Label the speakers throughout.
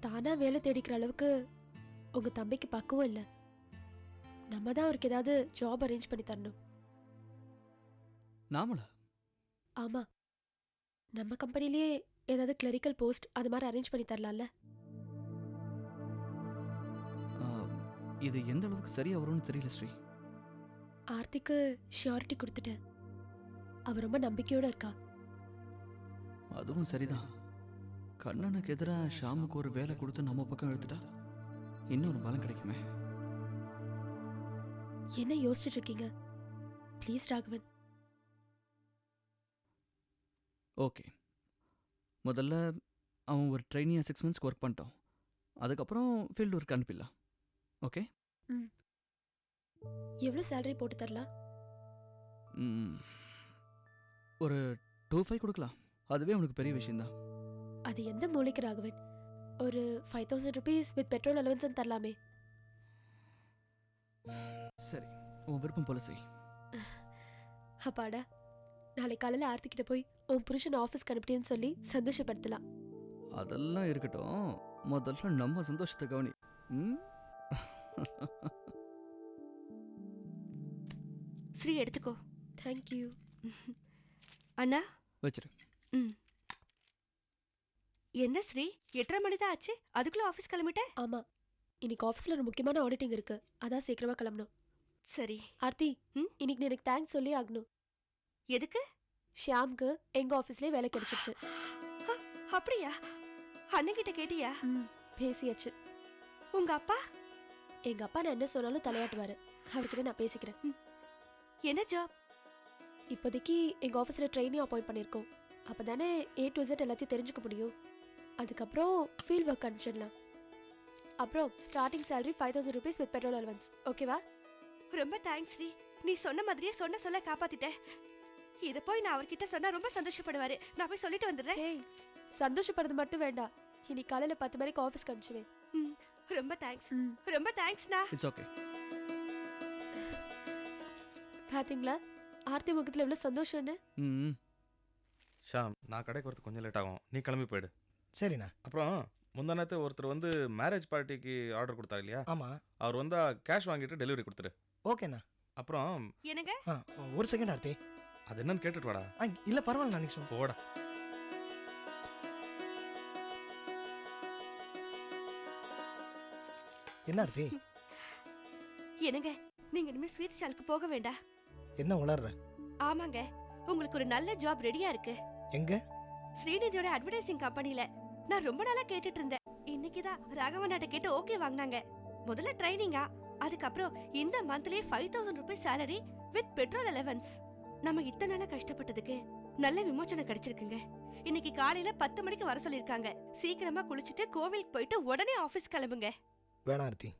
Speaker 1: தானா வேலை தேடிக்கிற அளவுக்கு உங்க தம்பிக்கு பக்குவம் இல்ல. நம்ம தான் அவருக்கு ஏதாவது ஜாப் அரேஞ்ச் பண்ணி தரணும்.
Speaker 2: நாமளா?
Speaker 1: ஆமா. நம்ம கம்பெனிலேயே ஏதாவது கிளரிக்கல் போஸ்ட் அது மாதிரி அரேஞ்ச் பண்ணி தரலாம்ல.
Speaker 2: இது எந்த அளவுக்கு சரியா வரும்னு தெரியல ஸ்ரீ.
Speaker 1: ஆர்த்திக்கு ஷியாரிட்டி கொடுத்துட்டேன். அவ ரொம்ப நம்பிக்கையோட இருக்கா.
Speaker 2: அதுவும் சரிதான். கண்ணனுக்கு எதிராக ஷாமுக்கு ஒரு வேலை கொடுத்து நம்ம பக்கம் எடுத்துட்டா இன்னொரு பலம் கிடைக்குமே.
Speaker 1: என்ன யோசிச்சுட்டு இருக்கீங்க ப்ளீஸ் ராகவன்.
Speaker 2: ஓகே. முதல்ல அவன் ஒரு ட்ரைனியாக சிக்ஸ் மந்த்ஸ்க்கு ஒர்க் பண்ணிட்டோம் அதுக்கப்புறம் ஃபீல்டு ஒர்க் அனுப்பிடலாம். ஓகே?
Speaker 1: எவ்வளவு சேலரி போட்டு தரலாம்?
Speaker 2: ம், ஒரு டூ ஃபைவ் கொடுக்கலாம். அதுவே உனக்கு பெரிய விஷயம்தான்.
Speaker 1: அது எந்த மூளைக்கு ராகவன்? ஒரு five thousand rupees with petrol allowance தரலாமே.
Speaker 2: சரி உன் விருப்பம் போல செய்.
Speaker 1: அப்பாடா நாளை காலையில ஆர்த்தி கிட்ட போய் உன் புருஷன் ஆஃபீஸ்க்கு அனுப்பிட்டேன்னு சொல்லி சந்தோஷப்படுத்தலாம்.
Speaker 2: அதெல்லாம் இருக்கட்டும். முதல்ல நம்ம சந்தோஷத்தை கவனி. ம்?
Speaker 3: ஸ்ரீ எடுத்துக்கோ.
Speaker 1: தேங்க்யூ
Speaker 3: அண்ணா?
Speaker 2: வச்சிரு.
Speaker 3: ம். என்ன ஸ்ரீ? எட்டரை மணி தான் ஆச்சு. அதுக்குள்ள ஆஃபீஸ் கிளம்பிட்ட?
Speaker 1: ஆமா. இன்னைக்கு ஆஃபீஸ்ல ஒரு முக்கியமான ஆடிட்டிங் இருக்கு. அதான் சீக்கிரமா கிளம்பணும்.
Speaker 3: சரி.
Speaker 1: ஆர்த்தி
Speaker 3: ம்?
Speaker 1: இன்னைக்கு நீ எனக்கு தேங்க்ஸ் சொல்லி ஆகணும்.
Speaker 3: எதுக்கு?
Speaker 1: ஷியாம்க்கு எங்க ஆஃபீஸ்லயே வேலை கிடைச்சிருச்சு.
Speaker 3: அ, அப்படியா? அண்ணன்கிட்ட கேட்டியா?
Speaker 1: ம் பேசியாச்சு.
Speaker 3: உங்க அப்பா?
Speaker 1: எங்க அப்பா நான் என்ன சொன்னாலும் தலையாட்டுவாரு. அவர்கிட்ட நான் பேசிக்கிறேன்.
Speaker 3: என்ன ஜாப்
Speaker 1: இப்போதைக்கு எங்க ஆஃபீஸ்ல ட்ரெயினிங் அப்பாயிண்ட் பண்ணியிருக்கோம். அப்பதானே ஏ டு Z எல்லாத்தையும் தெரிஞ்சுக்க முடியும். அதுக்கப்புறம் ஃபீல்ட் ஒர்க் அனுப்பிச்சிடலாம் அப்புறம் starting salary five thousand rupees with petrol allowance ஓகேவா
Speaker 3: ரொம்ப தேங்க்ஸ் ஸ்ரீ நீ சொன்ன மாதிரியே சொன்ன சொல்ல காப்பாத்திட்ட இத போய் நான் அவர்கிட்ட சொன்னா ரொம்ப சந்தோஷப்படுவாரு. நான் போய் சொல்லிட்டு வந்துடுறேன்.
Speaker 1: ஹேய் சந்தோஷப்படுறது மட்டும் வேண்டாம். இன்னைக்கு காலையில பத்து மணிக்கு ஆஃபீஸ்க்கு அனுப்பிச்சுவேன்
Speaker 3: ம், ரொம்ப தேங்க்ஸ்
Speaker 1: ம்.
Speaker 3: ரொம்ப தேங்க்ஸ்ண்ணா
Speaker 2: இட்ஸ் ஓகே
Speaker 1: பாத்தீங்களா? ஆர்த்தி முகத்துல எவ்வளவு சந்தோஷம்னு?
Speaker 2: ம்
Speaker 4: ஷாம் நான் கடைக்கு வரது கொஞ்சம் லேட் ஆகும். நீ கிளம்பி போயிடு.
Speaker 5: சரிண்ணா.
Speaker 4: அப்புறம் முந்தானத்து ஒருத்தர் வந்து மேரேஜ் பார்ட்டிக்கு ஆர்டர் கொடுத்தாரு இல்லையா?
Speaker 5: ஆமாம்
Speaker 4: அவர் வந்து கேஷ் வாங்கிட்டு டெலிவரி கொடுத்துரு.
Speaker 5: ஓகேண்ணா.
Speaker 4: அப்புறம்
Speaker 3: என்னங்க?
Speaker 5: ஆ ஒரு செகண்ட் ஆர்த்தி
Speaker 4: அது என்னன்னு கேட்டுட்டு வாடா.
Speaker 5: ஆ இல்லை பரவாயில்ல நான் சொல்
Speaker 4: போடா.
Speaker 5: என்ன ஆர்த்தி
Speaker 3: என்னங்க? நீங்க இனிமே ஸ்வீட் ஸ்டாலுக்கு போக வேண்டாம்.
Speaker 5: என்ன உளர்ற?
Speaker 3: ஆமாங்க. உங்களுக்கு ஒரு நல்ல ஜாப் ரெடியா இருக்கு.
Speaker 5: எங்க?
Speaker 3: ஸ்ரீநிதியோட அட்வர்டைசிங் கம்பெனில நான் ரொம்ப நாளா கேட்டுட்டு இருந்தேன் இன்னைக்குதான் ராகவனாட்ட கேட்டு ஓகே வாங்கினாங்க. முதல்ல ட்ரைனிங்கா அதுக்கப்புறம் இந்த மந்த்லயே five thousand rupees salary with petrol allowance நம்ம இத்தனை நாளா கஷ்டப்பட்டதுக்கு நல்ல விமோச்சனம் கிடைச்சிருக்குங்க. இன்னைக்கு காலையில பத்து மணிக்கு வர சொல்லிருக்காங்க சீக்கிரமா குளிச்சுட்டு கோவிலுக்கு போயிட்டு உடனே ஆபீஸ் கிளம்புங்க.
Speaker 5: வேணாம் ஆர்த்தி.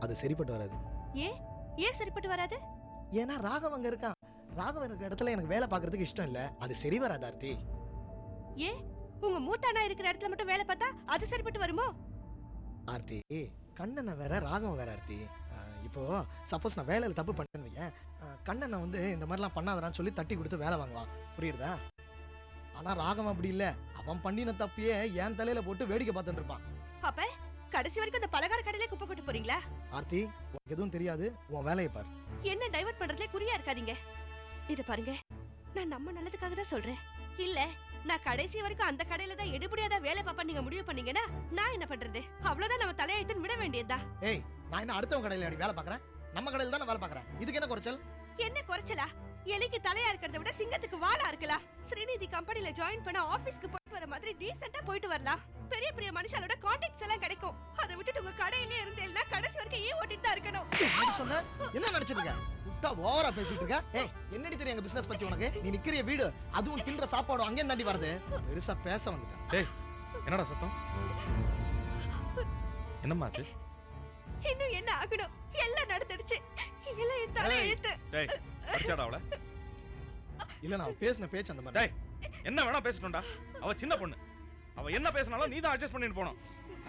Speaker 5: அது சரிப்பட்டு வராது.
Speaker 3: ஏன்? ஏன் சரிப்பட்டு வராது?
Speaker 5: ஏன்னா ராகவ் அங்க இருக்கான் ராகவன் இருக்கிற இடத்துல எனக்கு வேலை பார்க்கறதுக்கு இஷ்டம் இல்ல. அது சரி வராது ஆர்த்தி?
Speaker 3: ஏன் உங்க மூத்த அண்ணா இருக்கிற இடத்துல மட்டும் வேலை பார்த்தா அது சரிப்பட்டு வருமோ?
Speaker 5: ஆர்த்தி கண்ணனை வேற ராகவன் வேற ஆர்த்தி. இப்போ சப்போஸ் நான் வேலையில தப்பு பண்ணேன்னு வையேன். கண்ணனை வந்து இந்த மாதிரிலாம் பண்ணாதடான்னு சொல்லி தட்டி கொடுத்து வேலை வாங்குவான். புரியுறதா ஆனா ராகவன் அப்படி இல்ல. அவன் பண்ணின தப்பையே என் தலையில போட்டு வேடிக்கை பார்த்துட்டு இருப்பான்.
Speaker 3: அப்ப கடைசி வரைக்கும் அந்த பலகார கடையிலே குப்பை கொட்டு போறீங்களா?
Speaker 5: ஆர்த்தி உனக்கு எதுவும் தெரியாது. உன் வேலையை பார்.
Speaker 3: என்ன டைவர்ட் பண்றதுல குறியா இருக்காதீங்க. இத பாருங்க. நான் நம்ம நல்லதுக்காக தான் சொல்றேன். இல்ல நான் கடைசி வரைக்கும் அந்த கடையில தான் எடுபடியாதா வேலை பாப்பா நீங்க முடிவு பண்ணீங்கன்னா நான் என்ன பண்றது? அவ்வளவுதான் நம்ம தலையெழுத்துன்னு விட வேண்டியதா
Speaker 5: ஏய் நான் என்ன அடுத்தவங்க கடையில அடி வேலை பார்க்கறேன்? நம்ம கடையில தான் வேலை பார்க்கறேன். இதுக்கு என்ன குறைச்சல்?
Speaker 3: என்ன குறைச்சலா? எலிக்கு தலையா இருக்கிறத விட சிங்கத்துக்கு வாலா இருக்கலாம். ஸ்ரீநிதி கம்பெனில ஜாயின் பண்ண ஆபீஸ்க்கு போயிட்டு வர மாதிரி டீசெண்டா போயிட்டு வரலாம். பெரிய பெரிய மனுஷாலோட கான்டாக்ட்ஸ் எல்லாம் கிடைக்கும். அதை விட்டுட்டு உங்க கடையிலே இருந்தேன்னா கடைசி வரைக்கும் ஏன் ஓட்டிட்டு தான் இருக்கணும்?
Speaker 5: என்ன சொன்ன? என்ன நினைச்சிட்டு இருக்க விட்டா ஓவரா பேசிட்டு இருக்க? ஏய் என்னடி தெரியும் எங்க பிசினஸ் பத்தி உனக்கு? நீ நிக்கிற வீடு அதுவும் தின்ற சாப்பாடு அங்கேயும் தாண்டி வருது. பெருசா பேச வந்துட்டேன்.
Speaker 4: டேய் என்னடா சத்தம்? என்னம்மாச்சு
Speaker 3: இன்னும் என்ன ஆகணும்? எல்லாம் நடந்துடுச்சு. எல்லாம் என் தலை
Speaker 5: ஏய்.
Speaker 3: எழுத்து
Speaker 4: டேய் அடிச்சாடா அவளை?
Speaker 5: இல்ல நான் பேசின பேச்சு அந்த மாதிரி.
Speaker 4: டேய் என்ன வேணா பேசணும்டா அவ சின்ன பொண்ணு. அவ என்ன பேசினாலும் நீ தான் அட்ஜஸ்ட் பண்ணிட்டு போனோம்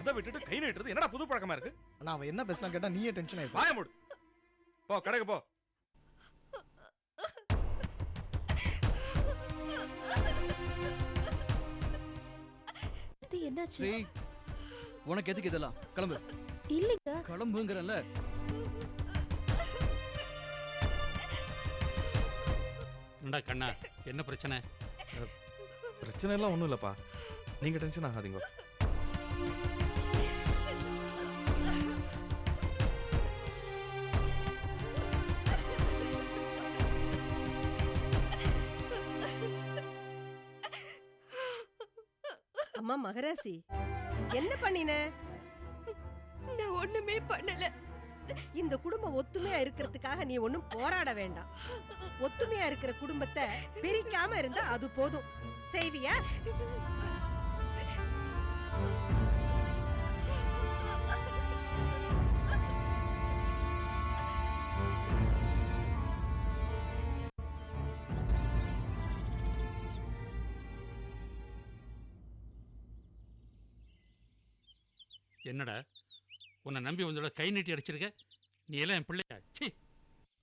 Speaker 4: அதை விட்டுட்டு கை நீட்டுறது என்னடா புது பழக்கமா இருக்கு?
Speaker 5: ஆனா அவன் என்ன பேசினா கேட்டா நீயே டென்ஷன் ஆயிப்பா
Speaker 4: வாய மூடு. போ கடைக்கு போ.
Speaker 1: என்னாச்சு?
Speaker 2: ஸ்ரீ உனக்கு எதுக்கு இதெல்லாம்? கிளம்பு.
Speaker 1: இல்லைங்க.
Speaker 2: கிளம்புங்கிறல்ல
Speaker 6: என்னடா கண்ணா என்ன பிரச்சனை?
Speaker 4: பிரச்சனை எல்லாம் ஒன்றும் இல்லைப்பா. நீங்கள் டென்ஷன் ஆகாதீங்க.
Speaker 7: மகராசி. என்ன பண்ணின?
Speaker 3: நான் ஒண்ணுமே பண்ணல.
Speaker 7: இந்த குடும்பம் ஒத்துமையா இருக்கிறதுக்காக நீ ஒண்ணும் போராட வேண்டாம். ஒத்துமையா இருக்கிற குடும்பத்தை பிரிக்காம இருந்தா அது போதும். செய்வியா?
Speaker 6: என்னடா? உன்னை நம்பி வந்தோட கை நீட்டி அடிச்சிருக்க? நீ எல்லாம் என் பிள்ளையா? சீ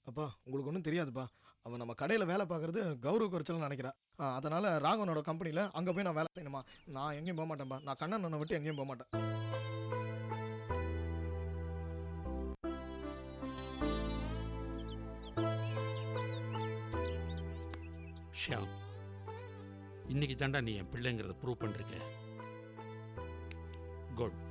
Speaker 5: அப்பா உங்களுக்கு ஒன்றும் தெரியாதுப்பா. அவன் நம்ம கடையில் வேலை பார்க்கறது கௌரவ குறைச்சல்னு நினைக்கிறா. ஆ, அதனால ராகவனோட கம்பெனியில் அங்கே போய் நான் வேலை செய்யணுமா? நான் எங்கேயும் போக மாட்டேன்ப்பா நான் கண்ணனை விட்டு எங்கேயும் போக மாட்டேன்.
Speaker 6: ஷியாம் இன்னைக்கு தாண்டா நீ என் பிள்ளைங்கிறத ப்ரூவ் பண்ணிருக்க. குட்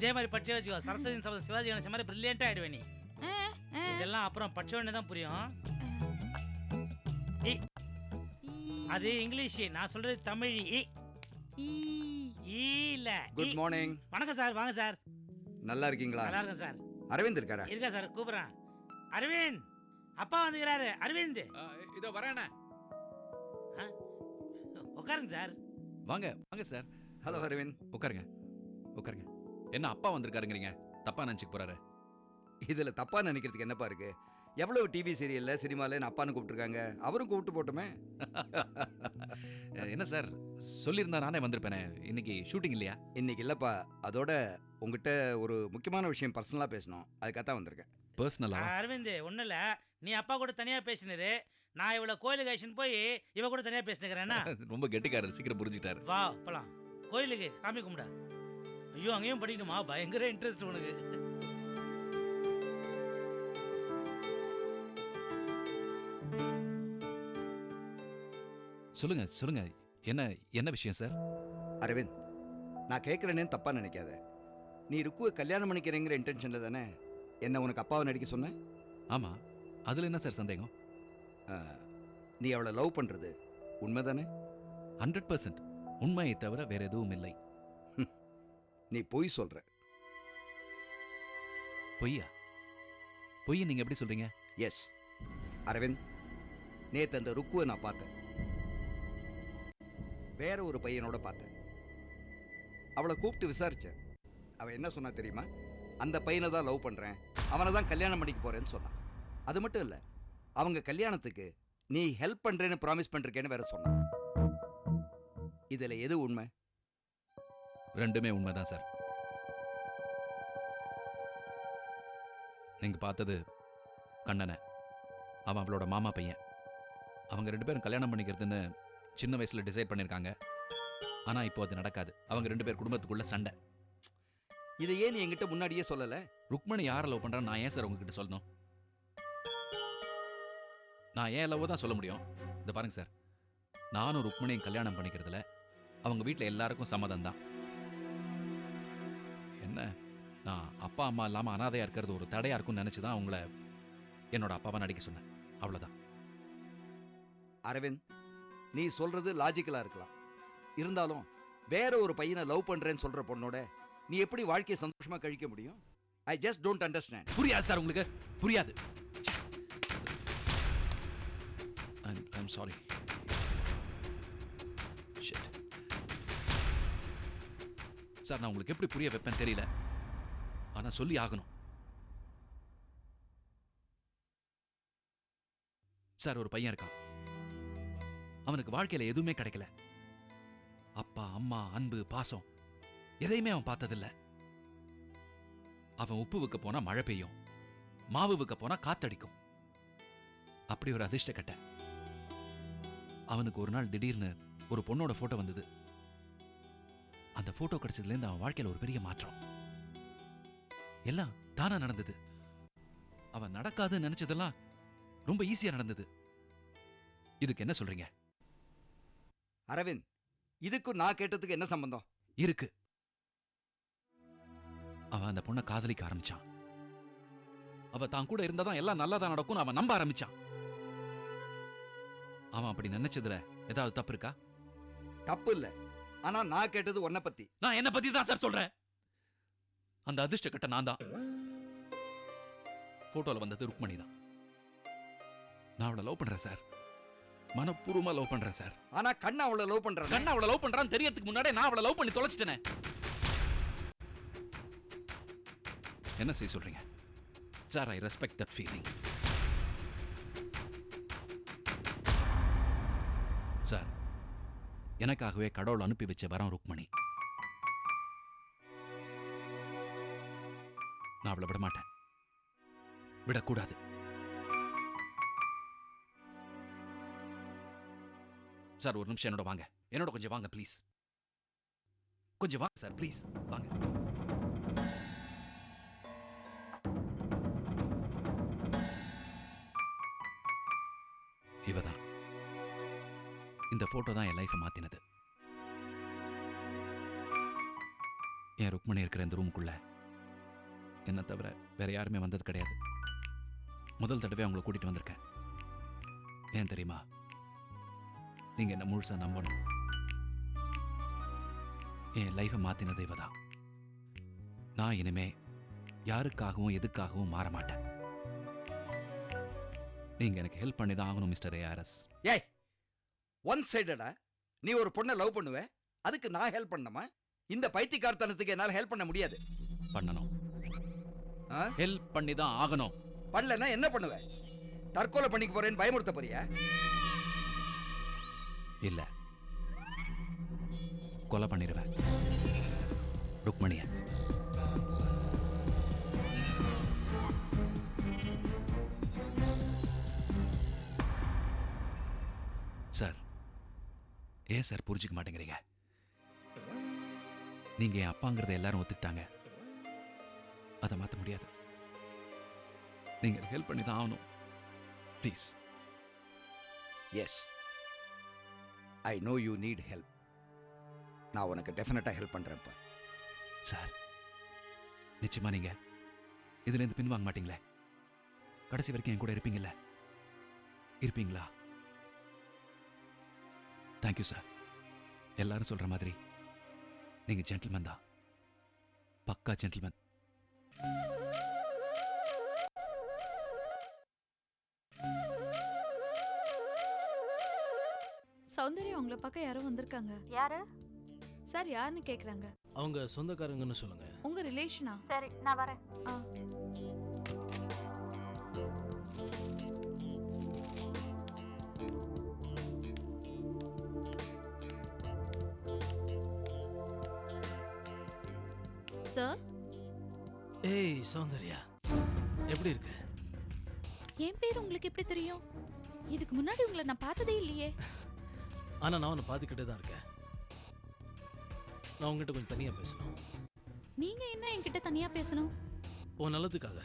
Speaker 8: இதே மாதிரி படிச்சு வச்சுக்கோ. சரஸ்வதி சபத சிவாஜி கணேசன் மாதிரி பிரில்லியண்டா ஆயிடுவே நீ. இதெல்லாம் அப்புறம் படிச்ச உடனே தான் புரியும். அது இங்கிலீஷ். நான் சொல்றது தமிழ். இல்ல.
Speaker 9: குட். மார்னிங்
Speaker 8: வணக்கம் சார் வாங்க சார்.
Speaker 9: நல்லா இருக்கீங்களா?
Speaker 8: நல்லா இருக்கேன் சார்.
Speaker 9: அரவிந்த் இருக்காரா?
Speaker 8: இருக்கா சார் கூப்பிடுறேன். அரவிந்த் அப்பா வந்துக்கிறாரு. அரவிந்த்.
Speaker 10: இதோ வரேண்ணே
Speaker 8: உட்காருங்க சார்.
Speaker 10: வாங்க வாங்க சார்.
Speaker 9: ஹலோ அரவிந்த்.
Speaker 10: உட்காருங்க உட்காருங்க. என்ன அப்பா வந்திருக்காருங்கிறீங்க? தப்பா நினைச்சுக்க போறாரு.
Speaker 9: இதுல தப்பா நினைக்கிறதுக்கு என்னப்பா இருக்கு? எவ்வளவு டிவி சீரியல்ல சினிமால என்ன அப்பான்னு கூப்பிட்டுருக்காங்க? அவரும் கூப்பிட்டு போட்டுமே.
Speaker 10: என்ன சார் சொல்லியிருந்தா நானே வந்திருப்பேனே. இன்னைக்கு ஷூட்டிங் இல்லையா?
Speaker 9: இன்னைக்கு இல்லப்பா. அதோட உங்ககிட்ட ஒரு முக்கியமான விஷயம் பர்சனலா பேசணும். அதுக்காக வந்திருக்கேன்.
Speaker 10: பர்சனலா
Speaker 8: அரவிந்த் ஒன்றும் இல்லை. நீ அப்பா கூட தனியாக பேசினரு நான் இவ்வளோ கோயிலுக்கு ஆயிடுச்சுன்னு போய் இவ கூட தனியாக பேசினுக்கிறேன்னா?
Speaker 10: ரொம்ப கெட்டிக்காரர் சீக்கிரம் புரிஞ்சுட்டாரு
Speaker 8: வா போலாம். கோயிலுக்கு சாமி கும்பிடா. ஐயோ அங்கேயும் படிக்கணுமா பயங்கர இன்ட்ரெஸ்ட் உனக்கு.
Speaker 10: சொல்லுங்க சொல்லுங்க. என்ன என்ன விஷயம் சார்?
Speaker 9: அரவிந்த் நான் கேட்குறேனேன்னு தப்பா நினைக்காத. நீ ருக்குவை கல்யாணம் பண்ணிக்கிறேங்கிற இன்டென்ஷன்ல தானே என்ன உனக்கு அப்பாவை நடிக்க சொன்ன?
Speaker 10: ஆமா. அதுல என்ன சார் சந்தேகம்?
Speaker 9: நீ அவளை லவ் பண்றது உண்மைதானே?
Speaker 10: ஹண்ட்ரட் பர்சன்ட் உண்மையை தவிர வேற எதுவும் இல்லை.
Speaker 9: நீ பொய் சொல்ற.
Speaker 10: பொய்யா? பொய் நீங்க எப்படி சொல்றீங்க?
Speaker 9: எஸ் அரவிந்த் நேத்து அந்த ருக்குவை நான் பார்த்தேன். வேற ஒரு பையனோட பார்த்தேன். அவளை கூப்பிட்டு விசாரிச்சேன். அவ என்ன சொன்னா தெரியுமா? அந்த பையனை தான் லவ் பண்றேன். அவனை தான் கல்யாணம் பண்ணிக்க போறேன்னு சொன்னான். அது மட்டும் இல்ல அவங்க கல்யாணத்துக்கு நீ ஹெல்ப் பண்றேன்னு ப்ராமிஸ் பண்றேன்னு வேற சொன்னான். இதுல எது உண்மை?
Speaker 10: ரெண்டுமே உண்மைதான் சார். நீங்க பார்த்தது கண்ணனை. அவன் அவளோட மாமா பையன். அவங்க ரெண்டு பேரும் கல்யாணம் பண்ணிக்கிறதுன்னு சின்ன வயசுல டிசைட் பண்ணியிருக்காங்க ஆனா இப்போ அது நடக்காது. அவங்க ரெண்டு பேர் குடும்பத்துக்குள்ள சண்டை.
Speaker 9: இதை ஏன் நீ என்கிட்ட முன்னாடியே சொல்லல?
Speaker 10: ருக்மணி யாரை லவ் பண்றான்னு நான் ஏன் சார் உங்ககிட்ட சொல்லணும்? நான் ஏன் லவ் தான் சொல்ல முடியும்? இந்த பாருங்க சார். நானும் ருக்மணியும் கல்யாணம் பண்ணிக்கிறதுல அவங்க வீட்டில் எல்லாருக்கும் சம்மதம் தான் என்ன? நான் அப்பா அம்மா இல்லாமல் அனாதையாக இருக்கிறது ஒரு தடையாக இருக்கும்னு நினச்சி தான் அவங்கள என்னோட அப்பாவை நடிக்க சொன்னேன். அவ்வளோதான்
Speaker 9: அரவிந்த் நீ சொல்றது லாஜிக்கலா இருக்கலாம். இருந்தாலும் வேற ஒரு பையனை லவ் பண்றேன்னு சொல்ற பொண்ணோட நீ எப்படி வாழ்க்கையை சந்தோஷமா கழிக்க முடியும்? ஐ ஜஸ்ட் டோன்ட் அண்டர்ஸ்டாண்ட்
Speaker 10: புரியாது சார் உங்களுக்கு. புரியாது. ஐம் சாரி சார் நான் உங்களுக்கு எப்படி புரிய வைப்பேன் தெரியல. ஆனா சொல்லி ஆகணும். சார் ஒரு பையன் இருக்கான். அவனுக்கு வாழ்க்கையில் எதுவுமே கிடைக்கல. அப்பா அம்மா அன்பு பாசம் எதையுமே அவன் பார்த்ததில்ல. அவன் உப்பு விற்க போனா மழை பெய்யும். மாவு விற்க போனா காத்தடிக்கும். அப்படி ஒரு அதிர்ஷ்ட கட்ட. அவனுக்கு ஒரு நாள் திடீர்னு ஒரு பொண்ணோட போட்டோ வந்தது. அந்த போட்டோ கிடைச்சதுலேருந்து அவன் வாழ்க்கையில ஒரு பெரிய மாற்றம். எல்லாம் தானா நடந்தது. அவன் நடக்காதுன்னு நினைச்சதெல்லாம் ரொம்ப ஈஸியா நடந்தது. இதுக்கு என்ன சொல்றீங்க?
Speaker 9: அரவிந்த் இதுக்கும் நான் கேட்டதுக்கு என்ன சம்பந்தம்?
Speaker 10: இருக்கு. அவன் அந்த பொண்ணை காதலிக்க ஆரம்பிச்சான். அவ தான் கூட இருந்தாதான் எல்லாம் நல்லதா நடக்கும்னு அவன் நம்ப ஆரம்பிச்சான். அவன் அப்படி நினைச்சதுல ஏதாவது தப்பு இருக்கா?
Speaker 9: தப்பு இல்ல. ஆனா நான் கேட்டது உன்னை பத்தி.
Speaker 10: நான் என்ன பத்தி தான் சார் சொல்றேன். அந்த அதிர்ஷ்ட கட்ட நான் தான். போட்டோல வந்தது ருக்மணி தான். நான் அவளை லவ் பண்றேன் சார் மனப்பூர்வமா லவ் பண்றேன் சார்
Speaker 9: ஆனா கண்ணை அவளை லவ் பண்றான்.
Speaker 10: கண்ணா அவளை லவ் பண்றான்னு தெரியறதுக்கு முன்னாடியே நான் அவளை லவ் பண்ணி தொலைச்சிட்டேனே. என்ன செய்ய சொல்றீங்க? Sir I respect that feeling எனக்காகவே கடவுள் அனுப்பி வச்ச வரம் ருக்மணி. நான் அவளை விட மாட்டேன் விடக்கூடாது. சார் ஒரு நிமிஷம் என்னோட வாங்க. என்னோட கொஞ்சம் வாங்க ப்ளீஸ் கொஞ்சம் வாங்க சார் ப்ளீஸ் வாங்க. ஃபோட்டோ போட்டோ தான் என் லைஃப்பை மாத்தினது. என் ருக்மணி இருக்கிற இந்த ரூமுக்குள்ள என்னை தவிர வேற யாருமே வந்தது கிடையாது. முதல் தடவை அவங்கள கூட்டிட்டு வந்திருக்கேன். ஏன் தெரியுமா? நீங்க என்ன முழுசாக நம்பணும். என் லைஃபை மாத்தினது இவ தான் நான் இனிமே யாருக்காகவும் எதுக்காகவும் மாற மாட்டேன். நீங்க எனக்கு ஹெல்ப் பண்ணி தான் ஆகணும் மிஸ்டர் ஏஆர்எஸ்
Speaker 9: ஏய்! ஒன் சைடடா நீ ஒரு பொண்ணை லவ் பண்ணுவ? அதுக்கு நான் ஹெல்ப் பண்ணமா இந்த பைத்தியக்காரத்தனத்துக்கு என்னால ஹெல்ப் பண்ண முடியாது.
Speaker 10: பண்ணணும்.
Speaker 9: ஆ?
Speaker 10: ஹெல்ப் பண்ணி தான் ஆகணும்.
Speaker 9: பண்ணலன்னா என்ன பண்ணுவ? தற்கொலை பண்ணிக்க போறேன்னு பயமுறுத்த போறியா?
Speaker 10: இல்ல. கொலை பண்ணிடுவேன் ருக்மணிய. சார். ஏன் சார் புரிஞ்சுக்க மாட்டேங்கிறீங்க? நீங்க என் அப்பாங்கிறத எல்லாரும் ஒத்துக்கிட்டாங்க. அதை மாத்த முடியாது. நீங்க ஹெல்ப் பண்ணி தான் ஆகணும். Please
Speaker 9: yes I know you need help நான் உனக்கு டெஃபினட்டா ஹெல்ப் பண்றேன்ப்பா
Speaker 10: சார் நிச்சயமா நீங்க இதுல இருந்து பின்வாங்க மாட்டீங்களே? கடைசி வரைக்கும் என் கூட இருப்பீங்கல்ல? இருப்பீங்களா? தேங்க்யூ சார் எல்லாரும் சொல்ற மாதிரி நீங்க ஜென்டில்மேன் தான். பக்கா ஜென்டில்மேன்
Speaker 11: சௌந்தர்யா உங்களை பார்க்க யாரோ வந்திருக்காங்க.
Speaker 1: யாரு?
Speaker 11: சார் யாருன்னு கேக்குறாங்க.
Speaker 12: அவங்க சொந்தக்காரங்கன்னு சொல்லுங்க.
Speaker 11: உங்க ரிலேஷனா
Speaker 1: சரி நான் வரேன்.
Speaker 11: ஆ. சார்
Speaker 12: ஏய் சௌந்தர்யா எப்படி இருக்கு?
Speaker 11: என் பேர் உங்களுக்கு எப்படி தெரியும்? இதுக்கு முன்னாடி உங்களை நான் பார்த்ததே இல்லையே.
Speaker 12: ஆனா நான் உன்னை பார்த்துக்கிட்டே தான் இருக்கேன். நான் உங்ககிட்ட கொஞ்சம் தனியா பேசணும்.
Speaker 11: நீங்க என்ன என்கிட்ட தனியா பேசணும்?
Speaker 12: உன் நல்லதுக்காக.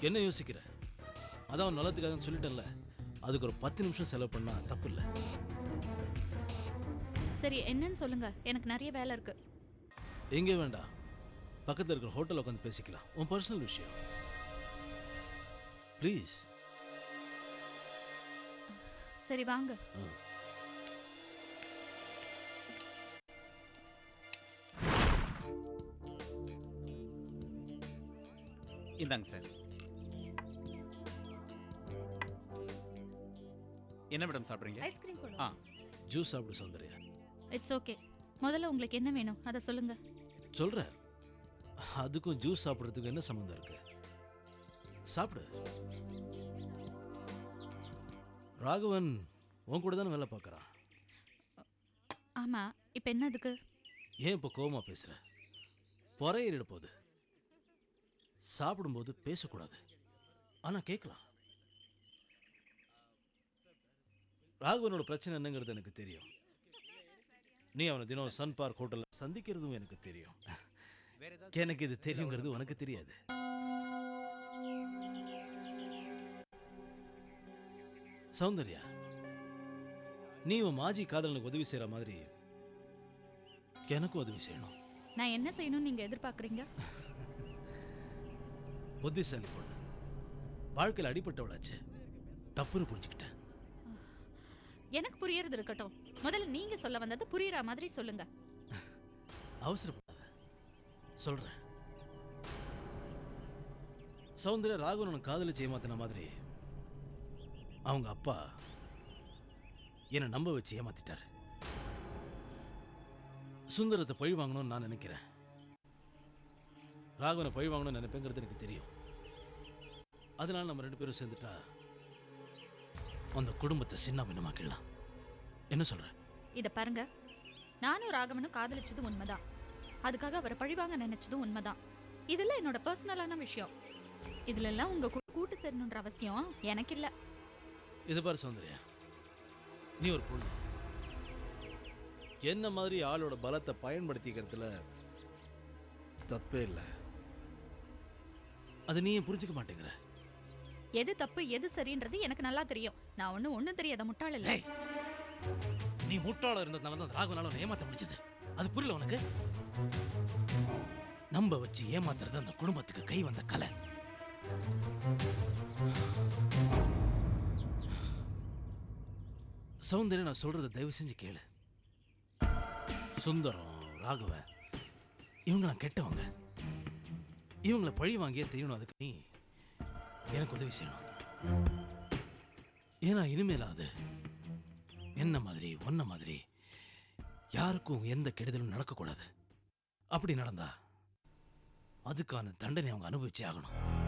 Speaker 12: என்ன யோசிக்கிற? அதான் உன் நல்லதுக்காகன்னு சொல்லிட்டேன்ல. அதுக்கு ஒரு பத்து நிமிஷம் செலவு பண்ணா தப்பு இல்லை.
Speaker 11: சரி என்னன்னு சொல்லுங்க. எனக்கு நிறைய வேலை இருக்கு.
Speaker 12: எங்கே வேண்டாம் பக்கத்தில் இருக்கிற ஹோட்டலில் உட்காந்து பேசிக்கலாம். உன் பர்சனல் விஷயம். ப்ளீஸ்
Speaker 11: சரி வாங்க.
Speaker 13: இந்தாங்க சார். என்ன மேடம் சாப்பிட்றீங்க?
Speaker 11: ஐஸ்கிரீம்
Speaker 13: ஆ.
Speaker 12: ஜூஸ் சாப்பிடு சௌந்தர்யா.
Speaker 11: இட்ஸ் ஓகே முதல்ல உங்களுக்கு என்ன வேணும்? அதை சொல்லுங்க.
Speaker 12: சொல்கிறேன் அதுக்கும் ஜூஸ் சாப்பிட்றதுக்கு என்ன சம்மந்தம் இருக்கு? சாப்பிடு. ராகவன் உன் கூட தானே வேலை பார்க்குறான்.
Speaker 11: ஆமா இப்போ என்ன அதுக்கு?
Speaker 12: ஏன் இப்போ கோவமா பேசுற? பொறையிட போகுது. சாப்பிடும்போது பேசக்கூடாது. ஆனா கேட்கலாம். ராகவனோட பிரச்சனை என்னங்கிறது எனக்கு தெரியும். நீ அவனை தினம் சன் பார்க் ஹோட்டல்ல சந்திக்கிறதும் எனக்கு தெரியும். எனக்கு இது தெரியுங்கிறது உனக்கு தெரியாது. சௌந்தர்யா நீ உன் மாஜி காதலனுக்கு உதவி செய்யற மாதிரி எனக்கும் உதவி செய்யணும்.
Speaker 11: நான் என்ன செய்யணும்னு நீங்க எதிர்பார்க்கறீங்க?
Speaker 12: புத்திசாலி பொண்ணு. வாழ்க்கையில் அடிபட்டவளாச்சு. தப்புன்னு புரிஞ்சுக்கிட்டேன்.
Speaker 11: எனக்கு புரியறது இருக்கட்டும். முதல்ல நீங்க சொல்ல வந்தது புரியுற மாதிரி சொல்லுங்க.
Speaker 12: அவசரப்படாத. சொல்றேன். சௌந்தர்யா ராகவன் காதலிச்சு ஏமாத்தின மாதிரி அவங்க அப்பா என்னை நம்ப வச்சு ஏமாத்திட்டாரு. சுந்தரத்தை பழி வாங்கணும்னு நான் நினைக்கிறேன். ராகவனை பழி வாங்கணும்னு நினைப்பேங்கிறது எனக்கு தெரியும். அதனால நம்ம ரெண்டு பேரும் சேர்ந்துட்டா அந்த குடும்பத்தை சின்ன பின்னமாக்கிடலாம் என்ன சொல்ற?
Speaker 11: இத பாருங்க. நானும் ராகவனும் காதலிச்சது உண்மைதான். அதுக்காக அவரை பழிவாங்க நினைச்சதும் உண்மைதான். இதெல்லாம் என்னோட பர்சனலான விஷயம். இதுல எல்லாம் உங்க கூ- கூட்டு சேரணுன்ற அவசியம் எனக்கு இல்ல
Speaker 12: இது பாரு சௌந்தர்யா. நீ ஒரு பொண்ணு. என்ன மாதிரி ஆளோட பலத்தை பயன்படுத்திக்கிறதுல தப்பே இல்லை. அது நீ ஏன் புரிஞ்சுக்க மாட்டேங்கிற.
Speaker 11: எது தப்பு எது சரின்றது எனக்கு நல்லா தெரியும். நான் ஒண்ணும் ஒண்ணும் தெரியாத முட்டாள் இல்லை
Speaker 12: நீ முட்டாள இருந்ததுனால தான் ராகுனால ஏமாத்த முடிஞ்சது. அது புரியல உனக்கு? நம்ப வச்சு ஏமாத்துறது அந்த குடும்பத்துக்கு கை வந்த கலை. சௌந்தர்யா நான் சொல்றத தயவு செஞ்சு கேளு. சுந்தரம் ராகவ இவங்களாம் கெட்டவங்க. இவங்களை பழி வாங்கியே தெரியணும் அதுக்கு நீ. எனக்கு உதவி செய்யணும். ஏன்னா இனிமேலாவது என்ன மாதிரி ஒன்ன மாதிரி யாருக்கும் எந்த கெடுதலும் நடக்கக்கூடாது. அப்படி நடந்தா அதுக்கான தண்டனை அவங்க அனுபவிச்சே ஆகணும்.